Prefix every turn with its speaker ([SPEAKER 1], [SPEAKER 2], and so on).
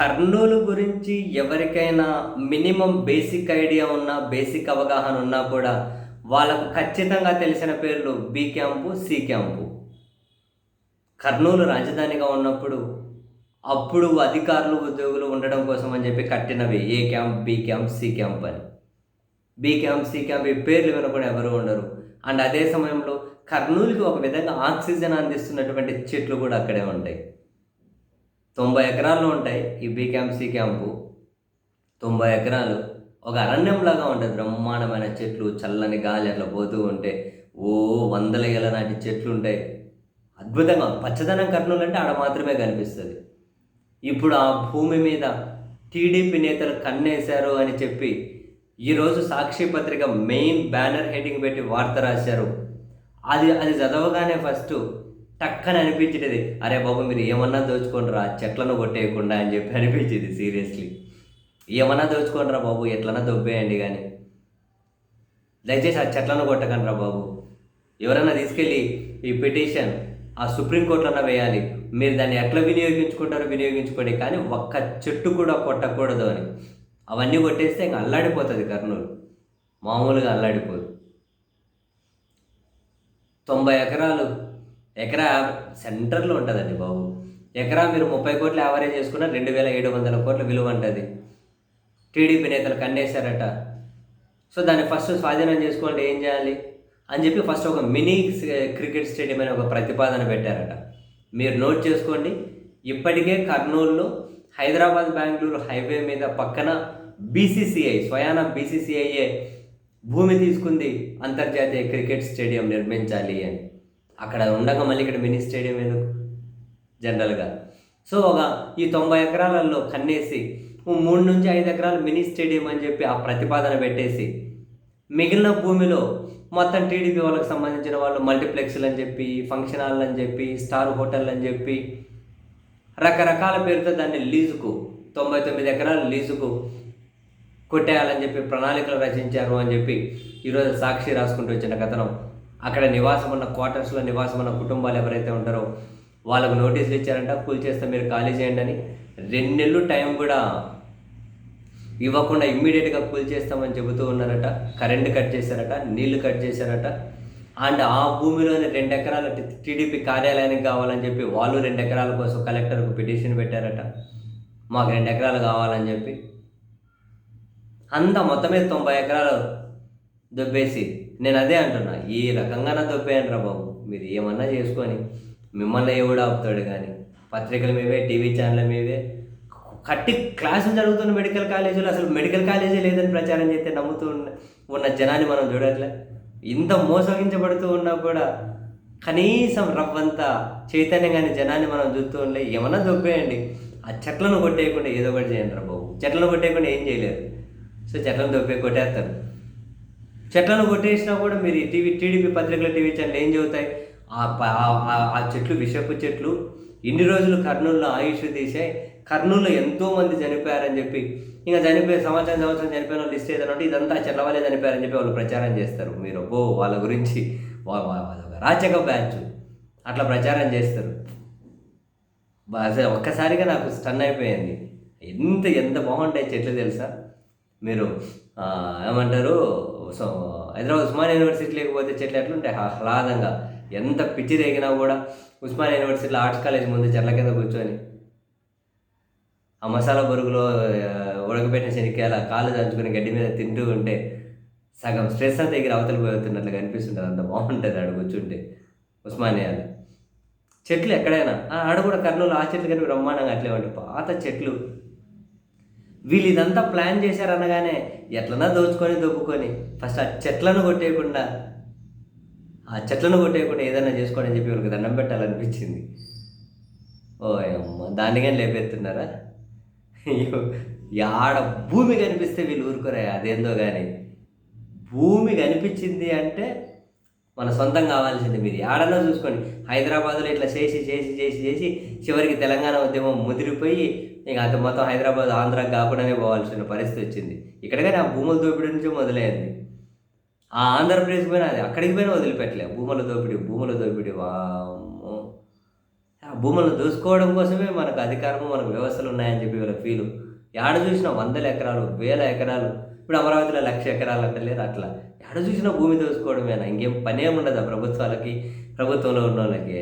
[SPEAKER 1] కర్నూలు గురించి ఎవరికైనా minimum basic idea ఉన్నా బేసిక్ అవగాహన ఉన్నా కూడా వాళ్ళకు ఖచ్చితంగా తెలిసిన పేర్లు B camp C camp. Kurnool రాజధానిగా ఉన్నప్పుడు అప్పుడు అధికారులు ఉద్యోగులు ఉండడం కోసం అని చెప్పి కట్టినవి A camp B camp C camp అని. బి క్యాంప్ సి క్యాంప్ ఈ పేర్లు వినకుండా ఎవరు ఉండరు. అండ్ అదే సమయంలో కర్నూలుకి ఒక విధంగా ఆక్సిజన్ అందిస్తున్నటువంటి చెట్లు కూడా అక్కడే ఉంటాయి. తొంభై ఎకరాలు ఉంటాయి ఈ బి క్యాంప్ సి క్యాంపు. తొంభై ఎకరాలు ఒక అరణ్యంలాగా ఉంటుంది బ్రహ్మాండమైన చెట్లు చల్లని గాలి అట్లా పోతూ ఉంటే ఓ వందల ఏళ్ళ నాటి చెట్లు ఉంటాయి. అద్భుతంగా పచ్చదనం కర్నూలు అంటే ఆడ మాత్రమే కనిపిస్తుంది. ఇప్పుడు ఆ భూమి మీద టీడీపీ నేతలు కన్నేశారు అని చెప్పి ఈరోజు సాక్షి పత్రిక మెయిన్ బ్యానర్ హెడ్డింగ్ పెట్టి వార్త రాశారు. అది అది చదవగానే ఫస్ట్ టక్కని అనిపించేది. అరే బాబు మీరు ఏమన్నా దోచుకోండిరా చెట్లను కొట్టేయకుండా అని చెప్పి అనిపించేది సీరియస్లీ. ఏమన్నా దోచుకోండిరా బాబు ఎట్లన్నా దొబ్బేయండి కానీ. దయచేసి ఆ చెట్లను కొట్టకండిరా బాబు. ఎవరైనా తీసుకెళ్ళి ఈ పిటిషన్ ఆ సుప్రీంకోర్టులో వేయాలి. మీరు దాన్ని ఎట్లా వినియోగించుకుంటారో వినియోగించుకోండి. కానీ ఒక్క చెట్టు కూడా కొట్టకూడదు అని. అవన్నీ కొట్టేస్తే ఇంకా అల్లాడిపోతుంది కర్నూలు. మామూలుగా అల్లాడిపోదు. తొంభై ఎకరాలు ఎకరా సెంటర్లో ఉంటుందండి బాబు. ఎకరా మీరు ముప్పై కోట్లు యావరేజ్ చేసుకున్న రెండు వేల ఏడు వందల కోట్ల విలువ ఉంటుంది. టీడీపీ నేతలు కన్నేశారట సో దాన్ని ఫస్ట్ స్వాధీనం చేసుకోండి ఏం చేయాలి? అని చెప్పి ఫస్ట్ ఒక మినీ క్రికెట్ స్టేడియం అనే ఒక ప్రతిపాదన పెట్టారట. మీరు నోట్ చేసుకోండి ఇప్పటికే కర్నూలులో హైదరాబాద్ బెంగళూరు హైవే మీద పక్కన బీసీసీఐ స్వయాన బీసీసీఐఏ భూమి తీసుకుంది అంతర్జాతీయ క్రికెట్ స్టేడియం నిర్మించాలి అని. అక్కడ ఉండగా మళ్ళీ ఇక్కడ మినీ స్టేడియం ఎందుకు? జనరల్గా. సో ఒక ఈ తొంభై ఎకరాలలో కన్నేసి మూడు నుంచి ఐదు ఎకరాలు మినీ స్టేడియం అని చెప్పి ఆ ప్రతిపాదన పెట్టేసి మిగిలిన భూమిలో మొత్తం టీడీపీ వాళ్ళకి సంబంధించిన వాళ్ళు మల్టీప్లెక్స్లు అని చెప్పి ఫంక్షన్ హాల్ అని చెప్పి స్టార్ హోటల్ అని చెప్పి రకరకాల పేరుతో దాన్ని లీజుకు తొంభై తొమ్మిది ఎకరాలు లీజుకు కొట్టేయాలని చెప్పి ప్రణాళికలు రచించారు అని చెప్పి ఈరోజు సాక్షి రాసుకుంటూ వచ్చిన కథనం. అక్కడ నివాసం ఉన్న క్వార్టర్స్లో నివాసం ఉన్న కుటుంబాలు ఎవరైతే ఉంటారో వాళ్ళకు నోటీసులు ఇచ్చారంట కూల్ చేస్తే మీరు ఖాళీ చేయండి అని. రెండు నెలలు టైం కూడా ఇవ్వకుండా ఇమ్మీడియట్గా కూల్ చేస్తామని చెబుతూ ఉన్నారట. కరెంట్ కట్ చేశారట నీళ్ళు కట్ చేశారట. అండ్ ఆ భూమిలోని రెండు ఎకరాల టీడీపీ కార్యాలయానికి కావాలని చెప్పి వాళ్ళు రెండు ఎకరాల కోసం కలెక్టర్కు పిటిషన్ పెట్టారట. మాకు రెండు ఎకరాలు కావాలని చెప్పి. అంత మొత్తం మీద తొంభై ఎకరాలు దొబ్బేసి నేను అదే అంటున్నా ఈ రకంగానే తప్పేయండి రా బాబు. మీరు ఏమన్నా చేసుకొని మిమ్మల్ని ఎవడు ఆపుతాడు కానీ పత్రికల మీవే టీవీ ఛానల్ మీవే కట్టి క్లాసులు జరుగుతున్న మెడికల్ కాలేజీలో అసలు మెడికల్ కాలేజీ లేదని ప్రచారం చేస్తే నమ్ముతూ ఉన్న ఉన్న జనాన్ని మనం చూడట్లే. ఇంత మోసగించబడుతూ ఉన్నా కూడా కనీసం రవ్వంత చైతన్యం కానీ జనాన్ని మనం చూస్తూ ఉండే ఏమన్నా దొబ్బేయండి ఆ చెట్లను కొట్టేయకుండా ఏదో ఒకటి చేయండి రా బాబు. చెట్లను కొట్టేయకుండా ఏం చేయలేరు. సో చెట్లను దొబ్బే కొట్టేస్తారు. చెట్లను కొట్టేసినా కూడా మీరు ఈ టీవీ టీడీపీ పత్రికల టీవీ ఛానల్ ఏం చదువుతాయి? ఆ ప- ఆ- చెట్లు విషపు చెట్లు ఇన్ని రోజులు కర్నూలులో ఆయుష్ తీసాయి కర్నూలులో ఎంతోమంది చనిపోయారని చెప్పి ఇంకా చనిపోయే సంవత్సరం సంవత్సరం చనిపోయిన వాళ్ళు లిస్ట్ ఏదైనా ఉంటే ఇదంతా చెట్ల వల్లే చనిపోయారని చెప్పి వాళ్ళు ప్రచారం చేస్తారు. మీరు ఓ వాళ్ళ గురించి రాచక బ్యాచ్ అట్లా ప్రచారం చేస్తారు. అసలు ఒక్కసారిగా నాకు స్టన్ అయిపోయింది. ఎంత ఎంత బాగుంటాయి చెట్లు తెలుసా? మీరు ఏమంటారు సో హైదరాబాద్ ఉస్మాన్ యూనివర్సిటీ లేకపోతే చెట్లు ఎట్లుంటాయి? ఆహ్లాదంగా ఎంత పిచ్చి రేగినా కూడా ఉస్మాన్ యూనివర్సిటీలో ఆర్ట్స్ కాలేజ్ ముందు చెట్ల కింద కూర్చొని ఆ మసాలా బొరుగులో ఉడకబెట్టిన శనిక్కాయల కాళ్ళు దంచుకుని గడ్డి మీద తింటూ ఉంటే సగం స్ట్రెస్ అంతా దగ్గర అవతల పోతున్నట్లుగా అనిపిస్తుంటుంది. అంత బాగుంటుంది ఆడ కూర్చుంటే ఉస్మానియాలో. చెట్లు ఎక్కడైనా? ఆడ కూడా కర్నూలు ఆ చెట్లు కానీ బ్రహ్మాండంగా అట్లే ఉంటాయి పాత చెట్లు వీళ్ళు ఇదంతా ప్లాన్ చేశారనగానే ఎట్లన్నా దోచుకొని దొబ్బుకొని ఫస్ట్ ఆ చెట్లను కొట్టేయకుండా ఆ చెట్లను కొట్టేయకుండా ఏదైనా చేసుకోండి అని చెప్పి వాళ్ళకి దండం పెట్టాలనిపించింది. ఓ అమ్మ దాన్ని కానీ లేపెత్తున్నారా యాడ భూమి కనిపిస్తే వీళ్ళు ఊరుకోరా? అదేందో కానీ భూమి కనిపించింది అంటే మన సొంతం కావాల్సింది మీరు ఏడన్నా చూసుకోండి. హైదరాబాద్లో ఇట్లా చేసి చేసి చేసి చేసి చివరికి తెలంగాణ ఉద్యమం ముదిరిపోయి ఇక అది మొత్తం హైదరాబాద్ ఆంధ్ర కాకుండానే పోవాల్సిన పరిస్థితి వచ్చింది. ఇక్కడ కానీ ఆ భూముల దోపిడీ నుంచి మొదలైంది. ఆ ఆంధ్రప్రదేశ్ పోయినా అది అక్కడికి పోయినా వదిలిపెట్టలే. భూముల దోపిడీ భూముల దోపిడీ వామ్మో. ఆ భూములను దోసుకోవడం కోసమే మనకు అధికారము మనకు వ్యవస్థలు ఉన్నాయని చెప్పి వీళ్ళ ఫీలు ఏడ చూసినా వందల ఎకరాలు వేల ఎకరాలు ఇప్పుడు అమరావతిలో లక్ష ఎకరాలు అంటలేరు అట్లా. ఎక్కడ చూసినా భూమి దోసుకోవడమేనా ఇంకేం పని ఏముండదు ప్రభుత్వాలకి? ప్రభుత్వంలో ఉన్న వాళ్ళకి